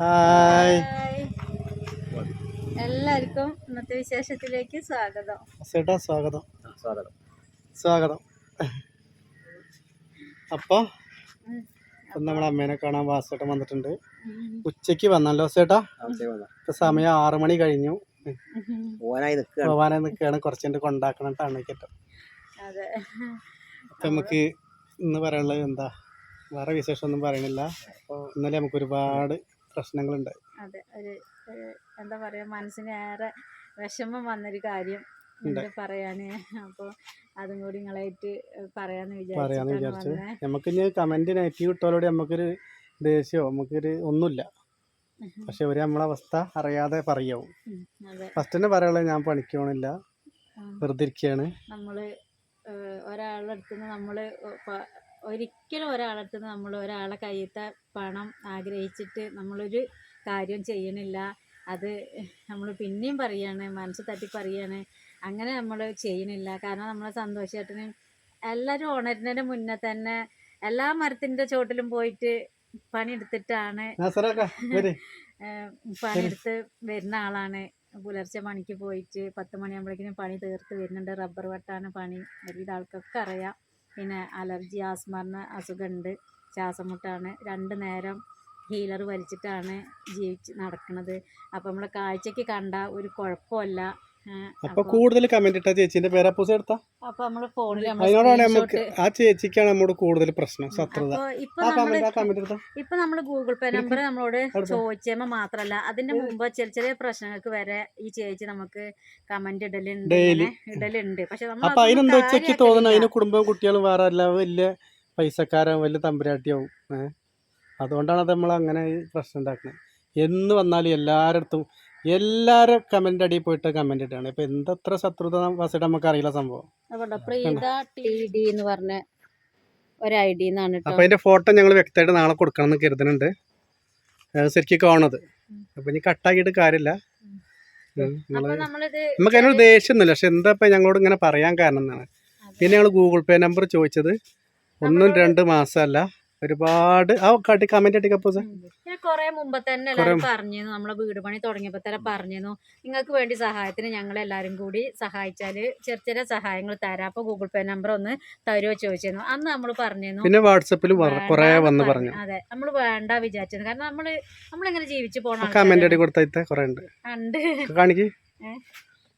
Hi. എല്ലാവർക്കും ഇന്നത്തെ വിശേഷത്തിലേക്ക് സ്വാഗതം. ചേട്ടാ സ്വാഗതം. സ്വാഗതം. സ്വാഗതം. അപ്പോൾ നമ്മളെ അമ്മേനെ കാണാൻ വാസേട്ടൻ വന്നിട്ടുണ്ട്. ഉച്ചയ്ക്ക് ഉച്ചയ്ക്ക് വന്നല്ലോ ചേട്ടാ? ഇപ്പൊ സമയം ആറു മണി കഴിഞ്ഞു. പോവാനായി നിൽക്കുകയാണ് പോവാനെ കൊണ്ടാക്കണം അപ്പൊ നമുക്ക് ഇന്ന് പറയാനുള്ളത് എന്താ? വേറെ വിശേഷം ഒന്നും പറയണില്ല. അപ്പോൾ ഇന്നലെ നമുക്ക് ഒരുപാട് പ്രശ്നങ്ങളുണ്ട് അതെ ഒരു എന്താ പറയാ മനസ്സിന് ഏറെ വിഷമം വന്നൊരു കാര്യം പറയാന്. അപ്പോ അതും കൂടി നിങ്ങളായിട്ട് പറയാന്ന് വിചാരിച്ചു. നമുക്ക് ഇനി കമന്റ് നെഗറ്റീവ് ഇട്ടോലോടെ നമുക്കൊരു ദേഷ്യമോ നമുക്കൊരു ഒന്നുമില്ല. പക്ഷെ ഒരു നമ്മളെ അവസ്ഥ അറിയാതെ പറയാവും. ഫസ്റ്റ് തന്നെ പറയാനുള്ളത് ഞാൻ പണിക്ക് പോകണില്ല ഉം. വെറുതെ ഇരിക്കുകയാണ് നമ്മൾ ഏഹ് ഒരാളുടെ അടുത്ത് നമ്മൾ ഒരിക്കലും ഒരാളുടെ അടുത്ത് നമ്മൾ ഒരാളെ കയ്യത്തെ പണം ആഗ്രഹിച്ചിട്ട് നമ്മളൊരു കാര്യം ചെയ്യണില്ല. അത് നമ്മൾ പിന്നെയും പറയാണ് മനസ്സ് തട്ടി പറയാണ്. അങ്ങനെ നമ്മൾ ചെയ്യണില്ല. കാരണം നമ്മളെ സന്തോഷേട്ടന് എല്ലാവരും ഉണരുന്നതിന് മുന്നേ തന്നെ എല്ലാ മരത്തിന്റെ ചോട്ടിലും പോയിട്ട് പണിയെടുത്തിട്ടാണ് പണിയെടുത്ത് വരുന്ന ആളാണ്. പുലർച്ചെ പണിക്ക് പോയിട്ട് പത്ത് മണിയാകുമ്പോഴേക്കിനും പണി തീർത്ത് വരുന്നുണ്ട്. റബ്ബർ വെട്ടാണ് പണി. ഒരുവിധ ആൾക്കൊക്കെ അറിയാം. പിന്നെ അലർജി ആസ്മറിന് അസുഖമുണ്ട് ശ്വാസം മുട്ടാണ് രണ്ട് നേരം ഹീലർ വലിച്ചിട്ടാണ് ജീവിച്ച് നടക്കുന്നത് അപ്പോൾ നമ്മളെ കാഴ്ചയ്ക്ക് കണ്ടാൽ ഒരു കുഴപ്പമില്ല. അപ്പൊ കൂടുതൽ കമന്റ് ഇട്ട ചേച്ചിന്റെ പേര് അപ്പൂസ് എടുത്താ? അതിനോടാണ് നമുക്ക് ആ ചേച്ചിക്കാണ് നമ്മോട് കൂടുതൽ പ്രശ്നം ശത്രുത. ഇപ്പം നമ്മൾ ഗൂഗിൾ പേ നമ്പർ നമ്മളോട്. ചോദിച്ചപ്പോ മാത്രല്ല. അതിന്റെ മുമ്പ് ചെറിയ ചെറിയ പ്രശ്നങ്ങൾക്ക് വരെ ഈ ചേച്ചി നമുക്ക് കമന്റ് ഇടലുണ്ട് ഇടലുണ്ട്. പക്ഷെ അപ്പൊ അതിനെന്താ ചേച്ചി. തോന്നുന്നു അതിന് കുടുംബവും കുട്ടികളും വേറെ എല്ലാം വലിയ പൈസക്കാരാവും വലിയ തമ്പുരാട്ടിയാവും. ഏഹ് അതുകൊണ്ടാണ് അത് നമ്മൾ അങ്ങനെ പ്രശ്നം ഉണ്ടാക്കുന്നത് എന്ന് വന്നാലും എല്ലാവരുടെ അടുത്തും എല്ലാവരും കമന്റ് അടി പോയിട്ട് കമന്റ് ഇട്ടാണ് ഇപ്പൊ എന്തത്ര ശത്രുത വസിട്ട് നമുക്ക് അറിയില്ല സംഭവം. അതുകൊണ്ട് പ്രീത ടി ഡി എന്ന് പറഞ്ഞ ഒരു ഐ ഡി എന്നാണ് അപ്പൊ അതിന്റെ ഫോട്ടോ ഞങ്ങൾ വ്യക്തമായിട്ട് നാളെ കൊടുക്കണം എന്ന് കരുതുന്നുണ്ട് ശരിക്കും കാണുന്നത്. അപ്പൊ ഇനി കട്ടാക്കിയിട്ട് കാര്യമില്ല. നമുക്ക് അതിനൊരു ദേഷ്യമൊന്നുമില്ല. പക്ഷെ എന്താ ഇപ്പൊ ഞങ്ങളോട് ഇങ്ങനെ പറയാൻ കാരണം എന്നാണ്. പിന്നെ ഞങ്ങൾ ഗൂഗിൾ പേ നമ്പർ ചോദിച്ചത് ഒന്നും രണ്ട് മാസമല്ല. ഒരുപാട് ആ കാട്ടി കമന്റ് അടിക്കപ്പോ സാർ ഞാൻ കൊറേ മുമ്പ് തന്നെ എല്ലാവരും പറഞ്ഞിരുന്നു. നമ്മളെ വീട് പണി തുടങ്ങിയപ്പോ തന്നെ പറഞ്ഞിരുന്നു. നിങ്ങൾക്ക് വേണ്ടി സഹായത്തിന് ഞങ്ങൾ എല്ലാവരും കൂടി സഹായിച്ചാൽ ചെറിയ ചെറിയ സഹായങ്ങൾ തരാം. അപ്പൊ ഗൂഗിൾ പേ നമ്പർ ഒന്ന് തരുമോ ചോദിച്ചിരുന്നു. അന്ന് നമ്മൾ പറഞ്ഞിരുന്നു. പിന്നെ വാട്സപ്പിൽ കുറേ വന്ന് പറഞ്ഞു. അതെ നമ്മൾ വേണ്ട വിചാരിച്ചത് കാരണം നമ്മൾ നമ്മളിങ്ങനെ ജീവിച്ചു പോണ കമന്റ് അടി കൊടുത്ത കുറേ ഉണ്ട്. ഉണ്ട്. കാണിക്ക്.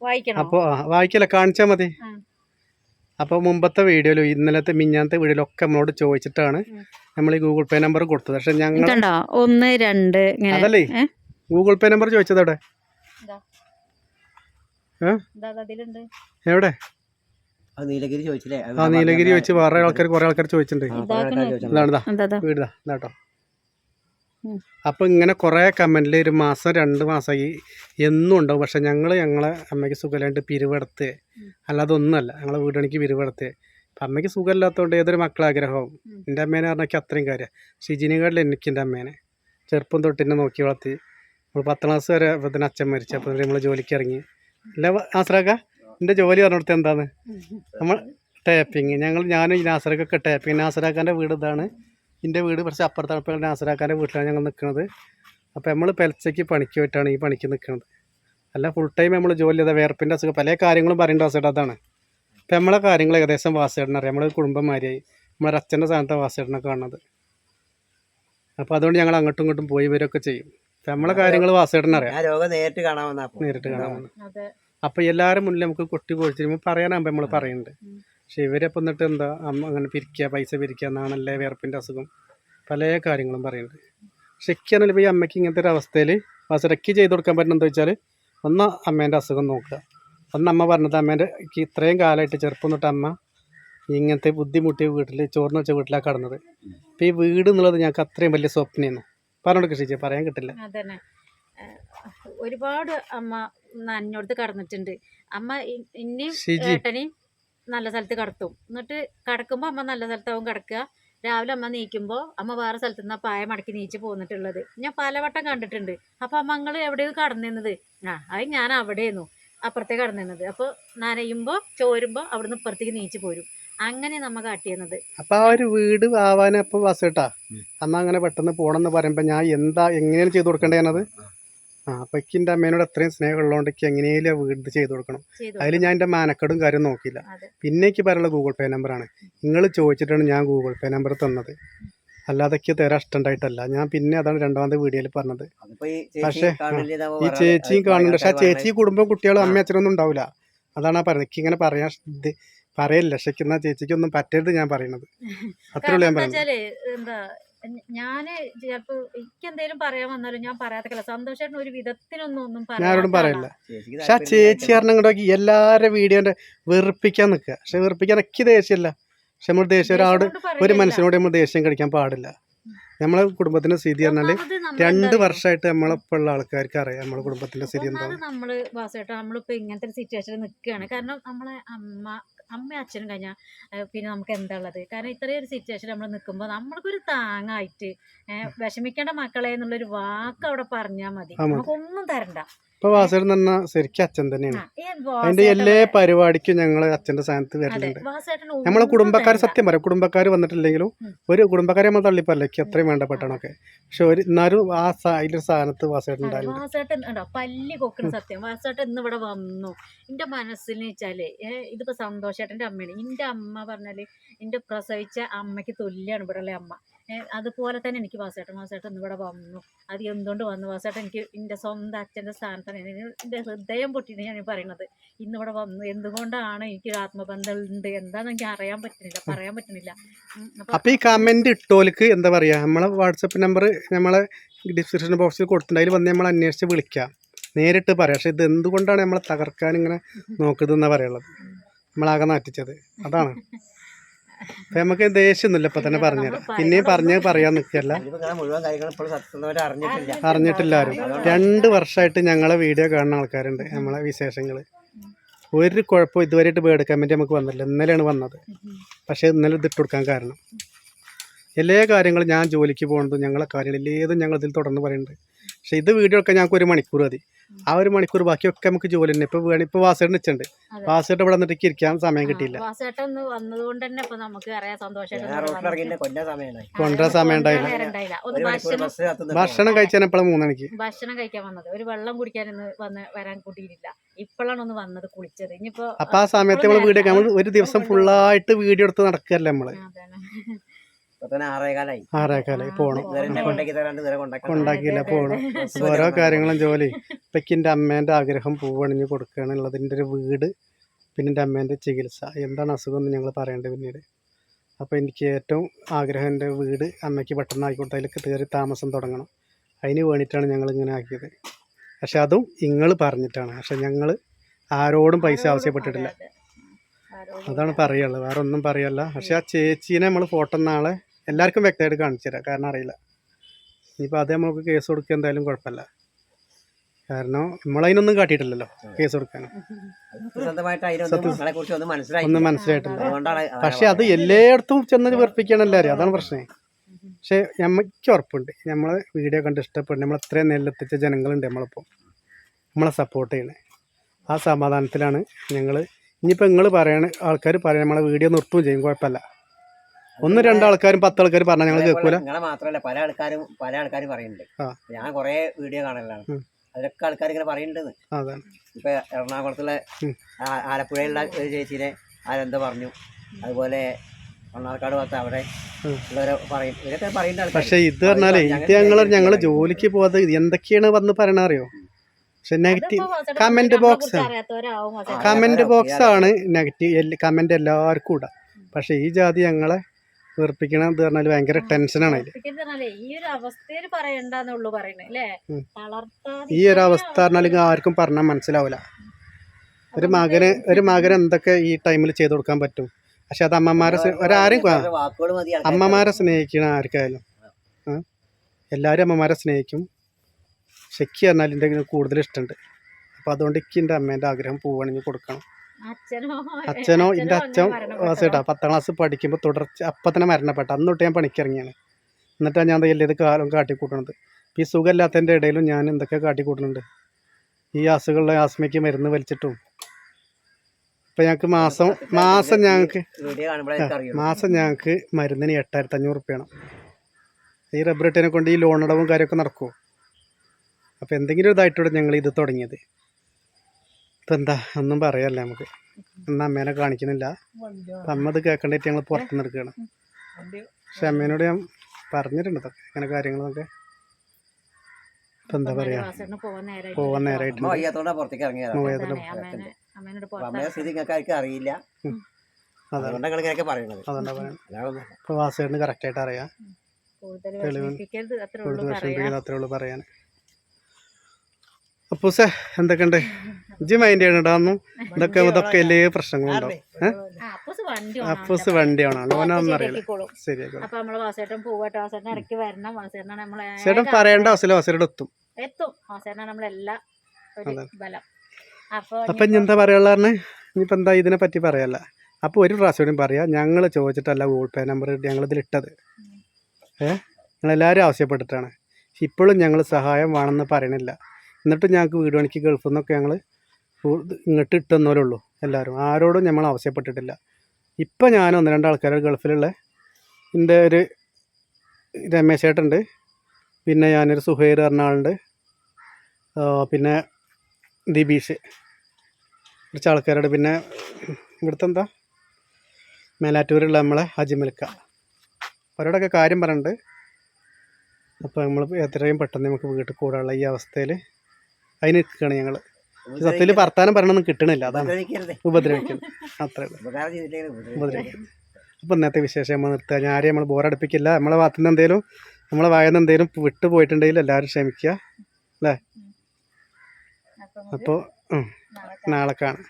വായിക്കണം? അപ്പോൾ വായിക്കല കാണിച്ചാൽ മതി. അപ്പോൾ മുമ്പത്തെ വീഡിയോയിലും ഇന്നലത്തെ മിഞ്ഞാത്തെ വീഡിയോയിലൊക്കെ നമ്മളോട് ചോദിച്ചിട്ടാണ് നമ്മൾ ഈ ഗൂഗിൾ പേ നമ്പർ കൊടുത്തത്. പക്ഷെ ഞങ്ങൾ കണ്ടോ ഒന്ന് രണ്ട് ഇങ്ങനെ. അതല്ലേ? ഗൂഗിൾ പേ നമ്പർ ചോദിച്ചത് അവിടെ എവിടെ? നീലഗിരി ചോദിച്ചില്ലേ? ആ നീലഗിരി ചോദിച്ചു വേറെ ആൾക്കാർ കുറെ ആൾക്കാർ ചോദിച്ചിട്ടുണ്ട്. വീടാ ഇതാട്ടോ. അപ്പോൾ ഇങ്ങനെ കുറേ കമന്റിൽ ഒരു മാസം രണ്ട് മാസമായി എന്നും ഉണ്ടാവും. പക്ഷെ ഞങ്ങൾ ഞങ്ങളെ അമ്മയ്ക്ക് സുഖമില്ലാണ്ട് പിരിവെടുത്ത്. അല്ലാതെ ഒന്നുമല്ല. ഞങ്ങളെ വീടാണെങ്കിൽ പിരിവെടുത്ത്. അപ്പം അമ്മയ്ക്ക് സുഖമില്ലാത്തതുകൊണ്ട് ഏതൊരു മക്കളാഗ്രഹവും. എന്റെ അമ്മേനെ പറഞ്ഞാൽ അത്രയും കാര്യം. ഷിജിനികളിൽ എനിക്ക് എന്റെ അമ്മേനെ. ചെറുപ്പം തൊട്ട് എന്നെ നോക്കി വളർത്തി. നമ്മൾ പത്താം ക്ലാസ് വരെ അപ്പോൾ അച്ഛൻ മരിച്ചു. അപ്പോൾ നമ്മൾ ജോലിക്ക് ഇറങ്ങി. അല്ല ആസ്രാക്ക എന്റെ ജോലി പറഞ്ഞിടത്ത് എന്താണ്? നമ്മൾ ടാപ്പിങ് ഞങ്ങൾ ഞാനും നാസറക്കൊക്കെ ടാപ്പിങ് നാസറാക്കാന്റെ വീട് ഇതാണ്. എന്റെ വീട് കുറച്ച് അപ്പുറത്താണ് ഇപ്പോൾ നാസറാക്കാന്റെ വീട്ടിലാണ് ഞങ്ങൾ നിൽക്കുന്നത് അപ്പോൾ നമ്മൾ പെലച്ചയ്ക്ക് പണിക്ക് പോയിട്ടാണ് ഈ പണിക്ക് നിൽക്കുന്നത് അല്ല ഫുൾ ടൈം നമ്മൾ ജോലി ചെയ്താൽ വേർപ്പിന്റെ അസുഖം. പല കാര്യങ്ങളും പറയേണ്ട വാസേട്ട അതാണ്. ഇപ്പം നമ്മളെ കാര്യങ്ങൾ ഏകദേശം വാസേട്ടൻ അറിയാം. നമ്മളെ കുടുംബമാരിയായി നമ്മളെ അച്ഛന്റെ സ്ഥാനത്തെ വാസേട്ടനെ കാണുന്നത്. അപ്പോൾ അതുകൊണ്ട് ഞങ്ങൾ അങ്ങോട്ടും ഇങ്ങോട്ടും പോയി വരികയൊക്കെ ചെയ്യും. അപ്പം നമ്മളെ കാര്യങ്ങൾ വാസേട്ടൻ അറിയാം. നേരിട്ട് കാണാൻ വന്നാ നേരിട്ട് കാണാമെന്ന് അതെ. അപ്പോൾ എല്ലാവരും മുന്നിൽ നമുക്ക് കൊട്ടി കൊഴിച്ചിരുമ്പോൾ പറയാനാകുമ്പോൾ നമ്മൾ പറയുന്നുണ്ട്. പക്ഷെ ഇവരപ്പം എന്നിട്ട് എന്താ അമ്മ അങ്ങനെ പിരിക്കുക പൈസ പിരിക്കുക എന്നാണല്ലേ വേർപ്പിന്റെ അസുഖം. പല കാര്യങ്ങളും പറയുന്നുണ്ട് പക്ഷെ എനിക്കാണെങ്കിൽ ഇപ്പോൾ ഈ അമ്മയ്ക്ക് ഇങ്ങനത്തെ ഒരു അവസ്ഥയിൽ വസരക്ക് ചെയ്ത് കൊടുക്കാൻ പറ്റുന്നത് എന്താ വെച്ചാൽ ഒന്ന് അമ്മേന്റെ അസുഖം നോക്കുക. ഒന്ന് അമ്മ പറഞ്ഞത് അമ്മേന്റെ ഇത്രയും കാലമായിട്ട് ചെറുപ്പം തൊട്ട് അമ്മ ഇങ്ങനത്തെ ബുദ്ധിമുട്ടി വീട്ടിൽ ചോർന്ന് വെച്ച വീട്ടിലാണ് കടന്നത്. അപ്പോൾ ഈ വീട് എന്നുള്ളത് ഞങ്ങൾക്ക് അത്രയും വലിയ സ്വപ്നമായിരുന്നു പറഞ്ഞോട് കൃഷി പറയാൻ കിട്ടില്ല. ഒരുപാട് അമ്മ നനഞ്ഞോടത്ത് കടന്നിട്ടുണ്ട്. അമ്മ ഇനിയും ഏട്ടനെയും നല്ല സ്ഥലത്ത് കിടത്തും. എന്നിട്ട് കിടക്കുമ്പോൾ അമ്മ നല്ല സ്ഥലത്താവും കിടക്കുക. രാവിലെ അമ്മ നീക്കുമ്പോൾ അമ്മ വേറെ സ്ഥലത്ത് നിന്ന് പായ മടക്കി നീച്ച് പോന്നിട്ടുള്ളത്. ഞാൻ പലവട്ടം കണ്ടിട്ടുണ്ട്. അപ്പൊ അമ്മ നിങ്ങൾ എവിടെയാണ് കടന്നിരുന്നത്? ആ അത് ഞാൻ അവിടെയായിരുന്നു. അപ്പുറത്തേക്ക് കടന്നിരുന്നത്. അപ്പോൾ നനയുമ്പോൾ ചോരുമ്പോൾ അവിടുന്ന് ഇപ്പുറത്തേക്ക് നീച്ച് പോരും. അങ്ങനെ നമ്മ കാട്ടിയിരുന്നത്. അപ്പൊ ആ ഒരു വീട് ആവാൻ അപ്പൊ വാസേട്ടാ അമ്മ അങ്ങനെ പെട്ടെന്ന് പോണെന്ന് പറയുമ്പോ ഞാൻ എന്താ എങ്ങനെയാണ് ചെയ്തു കൊടുക്കേണ്ടത് ആ അപ്പൊ എനിക്ക് എന്റെ അമ്മേനോട് അത്രയും സ്നേഹം ഉള്ളതുകൊണ്ട് എനിക്ക് എങ്ങനെയും വീട് ചെയ്തു കൊടുക്കണം. അതിൽ ഞാൻ എന്റെ മാനക്കടും കാര്യം നോക്കിയില്ല. പിന്നെ എനിക്ക് പറയാനുള്ള ഗൂഗിൾ പേ നമ്പറാണ് നിങ്ങൾ ചോദിച്ചിട്ടാണ് ഞാൻ ഗൂഗിൾ പേ നമ്പർ തന്നത്. അല്ലാതെ എനിക്ക് തരാൻ ഇഷ്ടണ്ടായിട്ടല്ല. ഞാൻ പിന്നെ അതാണ് രണ്ടാമത്തെ വീഡിയോയിൽ പറഞ്ഞത്. പക്ഷേ, ഈ ചേച്ചിയും കാണുന്നുണ്ട്. പക്ഷെ ആ ചേച്ചി കുടുംബം കുട്ടികളും അമ്മ അച്ഛനൊന്നും ഉണ്ടാവില്ല അതാണ് ആ പറയുന്നത് എനിക്ക് ഇങ്ങനെ പറയാൻ ഇത് പറയില്ല പക്ഷെ ചേച്ചിക്കൊന്നും പറ്റരുത് ഞാൻ പറയണത്. അത്രേ ഉള്ളൂ ഞാൻ പറയുന്നത് വെച്ചാൽ എന്താ ഞ- ഞാൻ ചിലപ്പോ എനിക്ക് എന്തേലും പറയാൻ വന്നാലും ഞാൻ പറയാത്തല്ല സന്തോഷേട്ടൻ ഒരു വിധത്തിനൊന്നും ഒന്നും ഞാൻ ആരോടും പറയാത്ത പറയില്ല പക്ഷെ ആ ചേച്ചി കാരണം ഇങ്ങോട്ട് എല്ലാവരുടെ വീഡിയോന്റെ വെറുപ്പിക്കാൻ നിൽക്കുക. പക്ഷെ വെറുപ്പിക്കാൻ എനിക്ക് ദേഷ്യമല്ല. പക്ഷെ നമ്മൾ ദേഷ്യം ഒരാളോട് ഒരു മനുഷ്യനോട് നമ്മൾ ദേഷ്യം കഴിക്കാൻ പാടില്ല. നമ്മളെ കുടുംബത്തിന്റെ സ്ഥിതി പറഞ്ഞാൽ രണ്ട് വർഷമായിട്ട് നമ്മളെ ഉള്ള ആൾക്കാർക്ക് അറിയാം നമ്മളെ കുടുംബത്തിന്റെ സ്ഥിതി എന്താണ് നമ്മൾ നമ്മളിപ്പോ ഇങ്ങനത്തെ ഒരു സിറ്റുവേഷനിൽ നിൽക്കുകയാണ് കാരണം നമ്മളെ അമ്മ അമ്മയും അച്ഛനും കഴിഞ്ഞാൽ പിന്നെ നമുക്ക് എന്താ ഉള്ളത്? കാരണം ഇത്രയും ഒരു സിറ്റുവേഷൻ നമ്മൾ നിൽക്കുമ്പോൾ നമ്മൾക്കൊരു താങ്ങായിട്ട് വിഷമിക്കേണ്ട മക്കളെ എന്നുള്ളൊരു വാക്ക് അവിടെ പറഞ്ഞാൽ മതി. നമുക്കൊന്നും തരണ്ട. ഇപ്പൊ വാസേട്ടൻ തന്നെ ശരിക്കും അച്ഛൻ തന്നെയാണ്. അതിന്റെ എല്ലാ പരിപാടിക്കും ഞങ്ങൾ അച്ഛന്റെ സ്ഥാനത്ത് വരലുണ്ട് നമ്മളെ കുടുംബക്കാർ സത്യം പറയാം. കുടുംബക്കാർ വന്നിട്ടില്ലെങ്കിലും ഒരു കുടുംബക്കാരെ നമ്മൾ തള്ളിപ്പല്ല എനിക്ക് അത്രയും വേണ്ടപ്പെട്ടാണൊക്കെ പക്ഷെ ഒരു എന്നാലും ആ അതിലൊരു സ്ഥാനത്ത് വാസേട്ടൻ അതെ, ഉണ്ടായിട്ടുണ്ട് വാസേട്ടൻ ഉണ്ടോ? പല്ലി കൊക്കുന്ന സത്യം. വാസേട്ടൻ ഇന്ന് ഇവിടെ വന്നു. എന്റെ മനസ്സിൽ വെച്ചാൽ ഇതിപ്പോ സന്തോഷേട്ടന്റെ അമ്മയാണ്. എന്റെ അമ്മ പറഞ്ഞാൽ എന്റെ പ്രസവിച്ച അമ്മയ്ക്ക് തുല്യാണ് ഇവിടെ ഉള്ള അമ്മ. അതുപോലെ തന്നെ എനിക്ക് വാസേട്ടൻ വാസേട്ടൻ ഇവിടെ വന്നു. അത് എന്തുകൊണ്ട് വന്നു? വാസേട്ടൻ എനിക്ക് എന്റെ സ്വന്തം അച്ഛന്റെ സ്ഥാനത്താണ്. എന്റെ ഹൃദയം പൊട്ടിയിട്ട് ഞാൻ പറയണത് ഇന്നിവിടെ വന്നു. എന്തുകൊണ്ടാണ് എനിക്ക് ആത്മബന്ധം ഉണ്ട്? എന്താണെന്ന് എനിക്ക് അറിയാൻ പറ്റുന്നില്ല പറയാൻ പറ്റുന്നില്ല. അപ്പൊ ഈ കമന്റ് ഇട്ടോലിക്ക് എന്താ പറയാ? നമ്മളെ വാട്സപ്പ് നമ്പർ നമ്മളെ ഡിസ്ക്രിപ്ഷൻ ബോക്സിൽ കൊടുത്തിട്ടുണ്ട് അതിൽ വന്ന് നമ്മൾ അന്വേഷിച്ച് വിളിക്കാം. നേരിട്ട് പറയാം. പക്ഷെ ഇത് എന്തുകൊണ്ടാണ് നമ്മളെ തകർക്കാൻ ഇങ്ങനെ നോക്കുന്നതെന്നാ പറയുള്ളത്? നമ്മളാകെ നാറ്റിച്ചത്. അതാണ്. അപ്പൊ നമുക്ക് ദേഷ്യമൊന്നുമില്ല ഇപ്പൊ തന്നെ പറഞ്ഞു പിന്നെയും പറഞ്ഞ് പറയാൻ നിൽക്കല്ല അറിഞ്ഞിട്ടില്ലാരും രണ്ട് വർഷമായിട്ട് ഞങ്ങളെ വീഡിയോ കാണുന്ന ആൾക്കാരുണ്ട് നമ്മളെ വിശേഷങ്ങൾ. ഒരു കുഴപ്പം ഇതുവരെയായിട്ട് ബേഡ് കമന്റ് നമുക്ക് വന്നില്ല ഇന്നലെയാണ് വന്നത്. പക്ഷേ ഇന്നലെ ഇതിട്ട് കൊടുക്കാൻ കാരണം. എല്ലാ കാര്യങ്ങളും ഞാൻ ജോലിക്ക് പോകുന്നതും ഞങ്ങളെ കാര്യങ്ങൾ ഏതും ഞങ്ങൾ ഇതിൽ തുടർന്ന് പറയുന്നുണ്ട്. പക്ഷേ ഇത് വീഡിയോ ഒക്കെ ഞങ്ങൾക്ക് ഒരു മണിക്കൂർ മതി. ആ ഒരു മണിക്കൂർ ബാക്കിയൊക്കെ നമുക്ക് ജോലി തന്നെ. ഇപ്പൊ വേണം ഇപ്പൊ വാസേട്ടൻ വെച്ചിട്ടുണ്ട്. വാസേട്ടൻ ഇവിടെ വന്നിട്ട് ഇരിക്കാൻ സമയം കിട്ടിയില്ല. വാസേട്ടൻ വന്നതുകൊണ്ട് തന്നെ ഇപ്പൊ നമുക്ക് കൊണ്ടുവരാൻ സമയം ഉണ്ടായില്ല. ഭക്ഷണം കഴിച്ചാൽ എപ്പോഴും മൂന്നണിക്ക് ഭക്ഷണം കഴിക്കാൻ വന്നത്. ഒരു വെള്ളം കുടിക്കാനൊന്ന് വന്ന് വരാൻ കൂട്ടിയിട്ടില്ല. ഇപ്പോഴാണ് ഒന്ന് വന്നത് കുളിച്ചത്. ഇനിയിപ്പോ അപ്പൊ ആ സമയത്ത് നമ്മൾ വീഡിയോ നമ്മൾ ഒരു ദിവസം ഫുള്ളായിട്ട് വീഡിയോ എടുത്ത് നടക്കല്ലേ നമ്മൾ ആറേക്കാലായി പോണം. കൊണ്ടാക്കിയില്ല പോകണം ഓരോ കാര്യങ്ങളും ജോലി. ഇപ്പൊ എന്റെ അമ്മേന്റെ ആഗ്രഹം പൂവണിഞ്ഞ് കൊടുക്കുകയാണുള്ളതിന്റെ ഒരു വീട് പിന്നെ എന്റെ അമ്മേന്റെ ചികിത്സ. എന്താണ് അസുഖം എന്ന് ഞങ്ങൾ പറയേണ്ടത് പിന്നീട്? അപ്പോൾ എനിക്ക് ഏറ്റവും ആഗ്രഹം എന്റെ വീട് അമ്മയ്ക്ക് പെട്ടെന്ന് ആയിക്കോട്ടെ അതിലേക്ക് കയറി താമസം തുടങ്ങണം. അതിന് വേണ്ടിയിട്ടാണ് ഞങ്ങൾ ഇങ്ങനെ ആക്കിയത്. പക്ഷെ അതും നിങ്ങൾ പറഞ്ഞിട്ടാണ്. പക്ഷെ ഞങ്ങൾ ആരോടും പൈസ ആവശ്യപ്പെട്ടിട്ടില്ല. അതാണ് പറയുള്ളത് വേറെ ഒന്നും പറയല്ല. പക്ഷെ ആ ചേച്ചീനെ നമ്മൾ ഫോട്ടോ നാളെ എല്ലാവർക്കും വ്യക്തമായിട്ട് കാണിച്ചു തരാം. കാരണം അറിയില്ല. ഇനിയിപ്പോൾ അതേ നമുക്ക് കേസ് കൊടുക്കുക എന്തായാലും കുഴപ്പമില്ല. കാരണം നമ്മളതിനൊന്നും കാട്ടിയിട്ടില്ലല്ലോ കേസ് കൊടുക്കാൻ ഒന്നും മനസ്സിലായി ഒന്നും മനസ്സിലായിട്ടില്ല. പക്ഷെ അത് എല്ലായിടത്തും ചെന്ന് വിറപ്പിക്കണം എല്ലാവരും. അതാണ് പ്രശ്നം. പക്ഷെ നമ്മക്ക് ഉറപ്പുണ്ട്. നമ്മളെ വീഡിയോ കണ്ട് ഇഷ്ടപ്പെടുന്നു നമ്മൾ അത്രയും നെല്ലെത്തിച്ച ജനങ്ങളുണ്ട് നമ്മളിപ്പോൾ നമ്മളെ സപ്പോർട്ട് ചെയ്യണേ. ആ സമാധാനത്തിലാണ് ഞങ്ങൾ ഇനിയിപ്പോൾ നിങ്ങൾ പറയണ ആൾക്കാർ പറയണ നമ്മളെ വീഡിയോ നിർത്തുകയും ചെയ്യും. കുഴപ്പമില്ല. ഒന്ന് രണ്ടാൾക്കാരും പത്താൾക്കാരും പറഞ്ഞാൽ ഞങ്ങൾ കേൾക്കൂല നിങ്ങളെ മാത്രമല്ല പല ആൾക്കാരും പല ആൾക്കാരും പറയുന്നുണ്ട്. ഞാൻ കുറേ വീഡിയോ കാണലാണ്. അതിലൊക്കെ ആൾക്കാർ ഇങ്ങനെ പറയുന്നുണ്ട് അതാണ്. ഇപ്പൊ എറണാകുളത്തുള്ള. ആലപ്പുഴയിലുള്ള ഒരു ചേച്ചീനെ ആരെന്തോ പറഞ്ഞു. അതുപോലെ മണ്ണാർക്കാട് ഭാഗത്ത് അവിടെ പക്ഷെ ഇത് പറഞ്ഞാലേ ഇത് ഞങ്ങൾ ഞങ്ങൾ ജോലിക്ക് പോകാതെ എന്തൊക്കെയാണ് വന്ന് പറയണ അറിയോ? പക്ഷെ negative comment box. Comment box ആണ് നെഗറ്റീവ്. കമന്റ് എല്ലാവർക്കും ഇടാം. പക്ഷെ ഈ ജാതി ഞങ്ങളെ വെറുപ്പിക്കണം എന്ന് പറഞ്ഞാൽ ഭയങ്കര ടെൻഷനാണ് ഈ ഒരു അവസ്ഥയിൽ പറയണ്ടെന്നുള്ളൂ അല്ലേ. തളർത്താതെ ഈ ഒരു അവസ്ഥ പറഞ്ഞാൽ ആർക്കും പറഞ്ഞാൽ മനസ്സിലാവില്ല ഒരു മകന് ഒരു മകന് എന്തൊക്കെ ഈ ടൈമിൽ ചെയ്തു കൊടുക്കാൻ പറ്റും? പക്ഷെ അത് അമ്മമാരെ ഒരാരും അമ്മമാരെ സ്നേഹിക്കണ ആർക്കായാലും. എല്ലാവരും അമ്മമാരെ സ്നേഹിക്കും. ശക്തി പറഞ്ഞാൽ എന്റെ കൂടുതൽ ഇഷ്ടമുണ്ട് അപ്പോൾ അതുകൊണ്ട് എനിക്ക് എന്റെ അമ്മേന്റെ ആഗ്രഹം പൂവണിഞ്ഞ് കൊടുക്കണം. അച്ഛനോ എന്റെ അച്ഛൻ വാസേട്ടാ പത്താം ക്ലാസ് പഠിക്കുമ്പോൾ തുടർച്ച അപ്പം തന്നെ മരണപ്പെട്ട. അന്ന് തൊട്ട് ഞാൻ പണിക്കിറങ്ങിയാണ്. എന്നിട്ടാണ് ഞാൻ വലിയത് കാലം കാട്ടിക്കൂട്ടണത്. ഈ സുഖമില്ലാത്തതിന്റെ ഇടയിലും ഞാൻ എന്തൊക്കെ കാട്ടിക്കൂട്ടുന്നുണ്ട് ഈ അസുഖമുള്ള ആസ്മയ്ക്ക് മരുന്ന് വലിച്ചിട്ടും. ഇപ്പം ഞങ്ങൾക്ക് മാസം മാസം ഞങ്ങൾക്ക് മാസം ഞങ്ങൾക്ക് മരുന്നിന് എട്ടായിരത്തി അഞ്ഞൂറ് റുപ്യാണ് ഈ റബ്ബർ ഇട്ടതിനെ കൊണ്ട് ഈ ലോണടവും കാര്യമൊക്കെ നടക്കുമോ അപ്പോൾ എന്തെങ്കിലും ഇതായിട്ടൂടെ ഞങ്ങൾ ഇത് തുടങ്ങിയത്. ഇപ്പം എന്താ ഒന്നും പറയല്ല നമുക്ക്. എന്നാ അമ്മേനെ കാണിക്കുന്നില്ല. അപ്പം അമ്മ അത് കേൾക്കേണ്ടിട്ട് ഞങ്ങൾ പുറത്തുനിന്ന് എടുക്കുകയാണ് പക്ഷെ അമ്മേനോട് ഞാൻ പറഞ്ഞിട്ടുണ്ട് ഇതൊക്കെ ഇങ്ങനെ കാര്യങ്ങളൊക്കെ. ഇപ്പം എന്താ പറയുക പോവാൻ നേരമായിട്ട് പുറത്ത്. അറിയില്ല. അതുകൊണ്ടാണ് പറയുന്നത് കറക്റ്റായിട്ട് അറിയാം. കൂടുതൽ വിഷമിപ്പിക്കരുത് പറയാം അത്രേ ഉള്ളൂ പറയാൻ അപ്പൂസേ എന്തൊക്കെയുണ്ട്? ഇജ്ജി മൈൻഡ് ചെയ്യണടാന്നും ഇതൊക്കെ ഇതൊക്കെ അല്ലേ പ്രശ്നങ്ങളുണ്ടാവും ആ, അപ്പൂസ് വണ്ടി ആണോ വണ്ടിയാണോ ലോനൊന്നും അറിയില്ല. അപ്പൊ നമ്മളെ ചേട്ടൻ പറയേണ്ട. അവസരം അവസരം എത്തും. അപ്പൊ ഇനി എന്താ പറയാനുള്ള പറഞ്ഞ്? ഇനിയിപ്പോൾ എന്താ ഇതിനെ പറ്റി പറയല്ല. അപ്പോൾ ഒരു പ്രാവശ്യം കൂടി പറയാം. ഞങ്ങൾ ചോദിച്ചിട്ടല്ല ഗൂഗിൾ പേ നമ്പർ ഞങ്ങളിതിൽ ഇട്ടത്. ഏഹ് ഞങ്ങളെല്ലാവരും ആവശ്യപ്പെട്ടിട്ടാണ്. ഇപ്പോഴും ഞങ്ങൾ സഹായം വേണമെന്ന് പറയണില്ല. എന്നിട്ടും ഞങ്ങൾക്ക് വീട് പണിക്ക് ഗൾഫിൽ നിന്നൊക്കെ ഞങ്ങൾ ഇങ്ങോട്ട് ഇട്ടെന്നോലേ ഉള്ളൂ എല്ലാവരും ആരോടും നമ്മൾ ആവശ്യപ്പെട്ടിട്ടില്ല. ഇപ്പം ഞാൻ ഒന്ന് രണ്ട് ആൾക്കാർ ഗൾഫിലുള്ള എന്റെ ഒരു രമേശ് ചേട്ടനുണ്ട് പിന്നെ ഞാനൊരു സുഹൈർ പറഞ്ഞ ആളുണ്ട്. പിന്നെ ദിബീഷ് കുറച്ച് ആൾക്കാരോട് പിന്നെ ഇവിടുത്തെ എന്താ? മേലാറ്റൂരുള്ള നമ്മളെ അജിമൽക്ക. അവരോടൊക്കെ കാര്യം പറഞ്ഞിട്ടുണ്ട് അപ്പോൾ നമ്മൾ എത്രയും പെട്ടെന്ന് നമുക്ക് വീട്ടിൽ കൂടാനുള്ള ഈ അവസ്ഥയിൽ അതിന് നിൽക്കുകയാണ് ഞങ്ങൾ സത്യത്തിൽ വർത്താനം പറയണമെന്ന് കിട്ടണില്ല അതാണ് ഉപദ്രവിക്കുന്നത് അത്രേ. ഉപദ്രവിക്കരുത്. അപ്പോൾ ഇന്നത്തെ വിശേഷം നമ്മൾ നിർത്തുക. ഞാൻ ആരെയും നമ്മൾ ബോറടിപ്പിക്കില്ല നമ്മളെ ഭാഗത്തു എന്തേലും എന്തെങ്കിലും നമ്മളെ വായന എന്തേലും വിട്ടു പോയിട്ടുണ്ടെങ്കിൽ എല്ലാവരും ക്ഷമിക്കുക. അല്ലേ? അപ്പോൾ നാളെ കാണാം.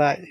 Bye bye